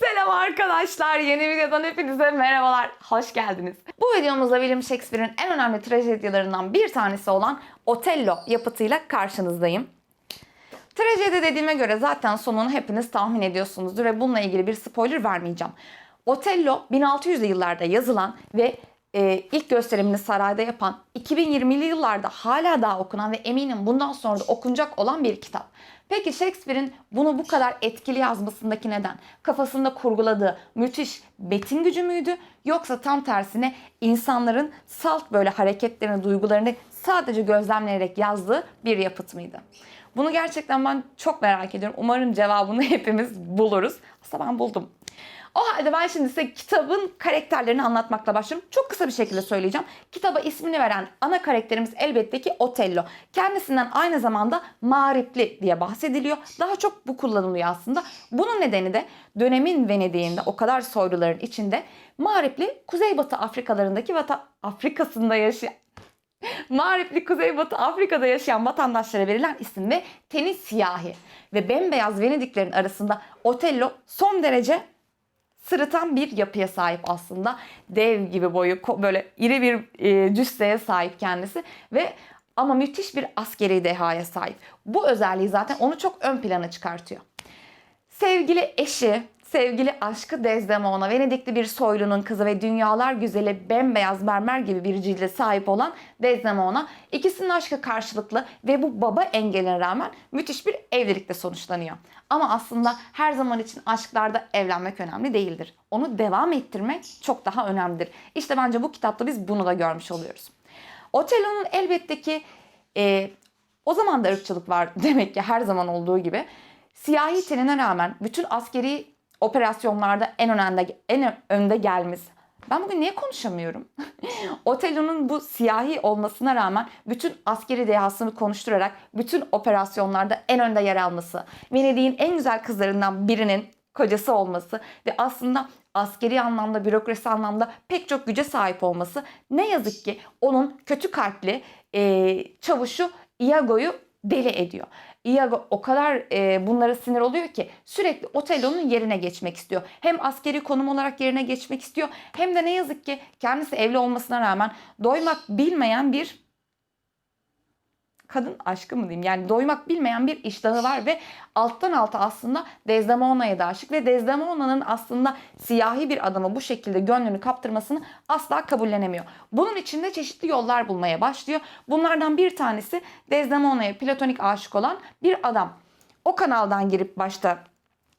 Selam arkadaşlar. Yeni videodan hepinize merhabalar. Hoş geldiniz. Bu videomuzda William Shakespeare'in en önemli trajedyalarından bir tanesi olan Otello yapıtıyla karşınızdayım. Trajedi dediğime göre zaten sonunu hepiniz tahmin ediyorsunuzdur ve bununla ilgili bir spoiler vermeyeceğim. Otello 1600'lü yıllarda yazılan ve e, ilk gösterimini sarayda yapan, 2020'li yıllarda hala daha okunan ve eminim bundan sonra da okunacak olan bir kitap. Peki Shakespeare'in bunu bu kadar etkili yazmasındaki neden? Kafasında kurguladığı müthiş betin gücü müydü? Yoksa tam tersine insanların salt böyle hareketlerini, duygularını sadece gözlemleyerek yazdığı bir yapıt mıydı? Bunu gerçekten ben çok merak ediyorum. Umarım cevabını hepimiz buluruz. Aslında ben buldum. O halde ben şimdi size kitabın karakterlerini anlatmakla başlıyorum. Çok kısa bir şekilde söyleyeceğim. Kitaba ismini veren ana karakterimiz elbette ki Otello. Kendisinden aynı zamanda mağripli diye bahsediliyor. Daha çok bu kullanılıyor aslında. Bunun nedeni de dönemin Venedik'inde o kadar soyluların içinde mağripli Kuzeybatı Afrikalarındaki vata Afrika'sında yaşayan Mağripli Kuzeybatı Afrika'da yaşayan vatandaşlara verilen isim ve teni siyahi ve bembeyaz Venediklerin arasında Otello son derece sırıtan bir yapıya sahip aslında. Dev gibi boyu böyle iri bir e, cüsseye sahip kendisi ve ama müthiş bir askeri dehaya sahip. Bu özelliği zaten onu çok ön plana çıkartıyor. Sevgili eşi, sevgili aşkı Desdemona, Venedikli bir soylunun kızı ve dünyalar güzeli bembeyaz mermer gibi bir cilde sahip olan Desdemona, ikisinin aşkı karşılıklı ve bu baba engeline rağmen müthiş bir evlilikle sonuçlanıyor. Ama aslında her zaman için aşklarda evlenmek önemli değildir. Onu devam ettirmek çok daha önemlidir. İşte bence bu kitapta biz bunu da görmüş oluyoruz. Otello'nun elbette ki e, o zaman da ırkçılık var demek ki her zaman olduğu gibi. Siyahi tenine rağmen bütün askeri operasyonlarda en önde en önde gelmesi. Ben bugün niye konuşamıyorum? Otello'nun bu siyahi olmasına rağmen bütün askeri dehasını konuşturarak bütün operasyonlarda en önde yer alması, Venedik'in en güzel kızlarından birinin kocası olması ve aslında askeri anlamda, bürokrasi anlamda pek çok güce sahip olması ne yazık ki onun kötü kalpli e, çavuşu Iago'yu deli ediyor. Iago o kadar e, bunlara sinir oluyor ki sürekli Otello'nun yerine geçmek istiyor. Hem askeri konum olarak yerine geçmek istiyor hem de ne yazık ki kendisi evli olmasına rağmen doymak bilmeyen bir kadın aşkı mı diyeyim yani doymak bilmeyen bir iştahı var ve alttan alta aslında Desdemona'ya da aşık ve Desdemona'nın aslında siyahi bir adamı bu şekilde gönlünü kaptırmasını asla kabullenemiyor. Bunun için de çeşitli yollar bulmaya başlıyor. Bunlardan bir tanesi Desdemona'ya platonik aşık olan bir adam. O kanaldan girip başta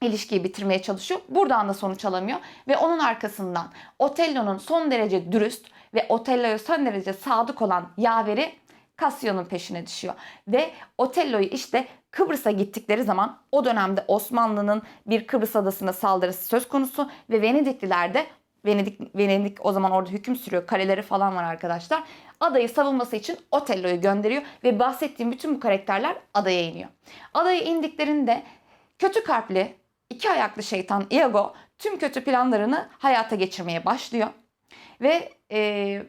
ilişkiyi bitirmeye çalışıyor. Buradan da sonuç alamıyor ve onun arkasından Otello'nun son derece dürüst ve Otello'ya son derece sadık olan yaveri Cassio'nun peşine düşüyor. Ve Otello'yu işte Kıbrıs'a gittikleri zaman o dönemde Osmanlı'nın bir Kıbrıs adasına saldırısı söz konusu ve Venedikliler de Venedik, Venedik o zaman orada hüküm sürüyor. Kaleleri falan var arkadaşlar. Adayı savunması için Otello'yu gönderiyor ve bahsettiğim bütün bu karakterler adaya iniyor. Adaya indiklerinde kötü kalpli iki ayaklı şeytan Iago tüm kötü planlarını hayata geçirmeye başlıyor. Ve e,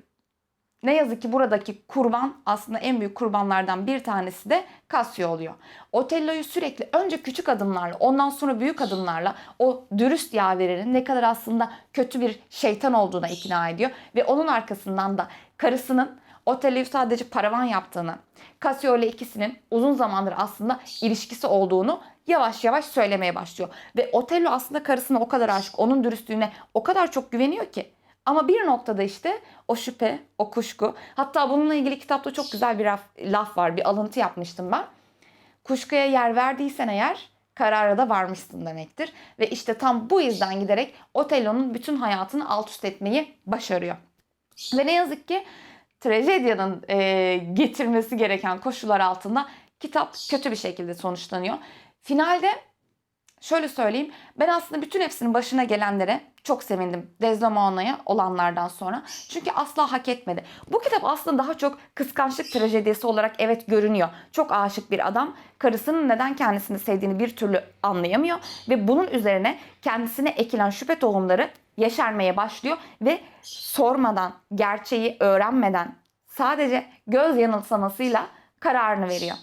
ne yazık ki buradaki kurban aslında en büyük kurbanlardan bir tanesi de Cassio oluyor. Otello'yu sürekli önce küçük adımlarla ondan sonra büyük adımlarla o dürüst yaverinin ne kadar aslında kötü bir şeytan olduğuna ikna ediyor. Ve onun arkasından da karısının Otello'yu sadece paravan yaptığını, Cassio ile ikisinin uzun zamandır aslında ilişkisi olduğunu yavaş yavaş söylemeye başlıyor. Ve Otello aslında karısına o kadar aşık, onun dürüstlüğüne o kadar çok güveniyor ki ama bir noktada işte o şüphe, o kuşku. Hatta bununla ilgili kitapta çok güzel bir laf, laf var. Bir alıntı yapmıştım ben. Kuşkuya yer verdiysen eğer karara da varmışsın demektir. Ve işte tam bu yüzden giderek Otello'nun bütün hayatını alt üst etmeyi başarıyor. Ve ne yazık ki trajedyanın e, getirmesi gereken koşullar altında kitap kötü bir şekilde sonuçlanıyor. Finalde şöyle söyleyeyim. Ben aslında bütün hepsinin başına gelenlere çok sevindim Desdemona'ya olanlardan sonra. Çünkü asla hak etmedi. Bu kitap aslında daha çok kıskançlık trajedisi olarak evet görünüyor. Çok aşık bir adam karısının neden kendisini sevdiğini bir türlü anlayamıyor. Ve bunun üzerine kendisine ekilen şüphe tohumları yeşermeye başlıyor. Ve sormadan, gerçeği öğrenmeden sadece göz yanılsamasıyla kararını veriyor.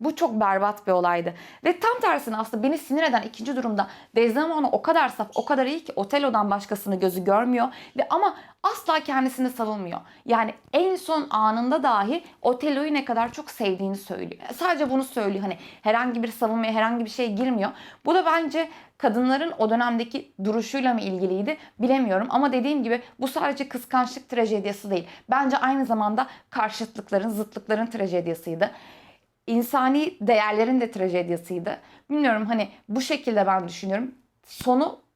Bu çok berbat bir olaydı. Ve tam tersine aslında beni sinir eden ikinci durumda Desdemona o kadar saf, o kadar iyi ki Otello'dan başkasını gözü görmüyor. ve Ama asla kendisini savunmuyor. Yani en son anında dahi Otello'yu ne kadar çok sevdiğini söylüyor. Sadece bunu söylüyor. Hani herhangi bir savunmaya, herhangi bir şeye girmiyor. Bu da bence kadınların o dönemdeki duruşuyla mı ilgiliydi bilemiyorum. Ama dediğim gibi bu sadece kıskançlık trajedyası değil. Bence aynı zamanda karşıtlıkların, zıtlıkların trajedyasıydı insani değerlerin de trajedyasıydı. Bilmiyorum hani bu şekilde ben düşünüyorum. Sonu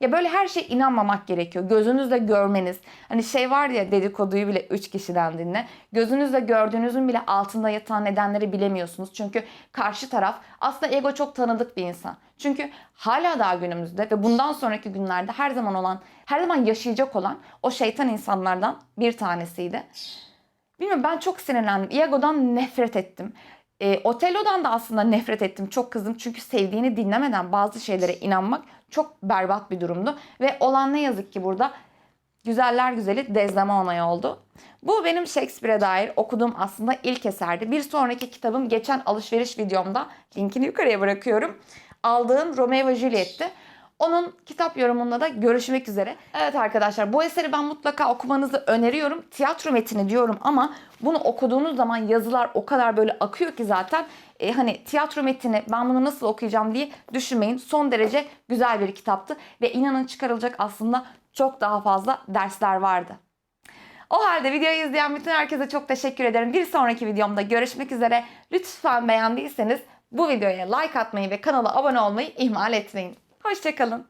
ya böyle her şeye inanmamak gerekiyor. Gözünüzle görmeniz. Hani şey var ya dedikoduyu bile 3 kişiden dinle. Gözünüzle gördüğünüzün bile altında yatan nedenleri bilemiyorsunuz. Çünkü karşı taraf aslında ego çok tanıdık bir insan. Çünkü hala daha günümüzde ve bundan sonraki günlerde her zaman olan, her zaman yaşayacak olan o şeytan insanlardan bir tanesiydi. Bilmiyorum ben çok sinirlendim. Iago'dan nefret ettim. E, Otello'dan da aslında nefret ettim. Çok kızdım çünkü sevdiğini dinlemeden bazı şeylere inanmak çok berbat bir durumdu. Ve olan ne yazık ki burada güzeller güzeli Desdemona'ya oldu. Bu benim Shakespeare'e dair okuduğum aslında ilk eserdi. Bir sonraki kitabım geçen alışveriş videomda linkini yukarıya bırakıyorum. Aldığım Romeo ve Juliet'ti. Onun kitap yorumunda da görüşmek üzere. Evet arkadaşlar bu eseri ben mutlaka okumanızı öneriyorum. Tiyatro metni diyorum ama bunu okuduğunuz zaman yazılar o kadar böyle akıyor ki zaten e, hani tiyatro metni ben bunu nasıl okuyacağım diye düşünmeyin. Son derece güzel bir kitaptı ve inanın çıkarılacak aslında çok daha fazla dersler vardı. O halde videoyu izleyen bütün herkese çok teşekkür ederim. Bir sonraki videomda görüşmek üzere. Lütfen beğendiyseniz bu videoya like atmayı ve kanala abone olmayı ihmal etmeyin. Hoşçakalın.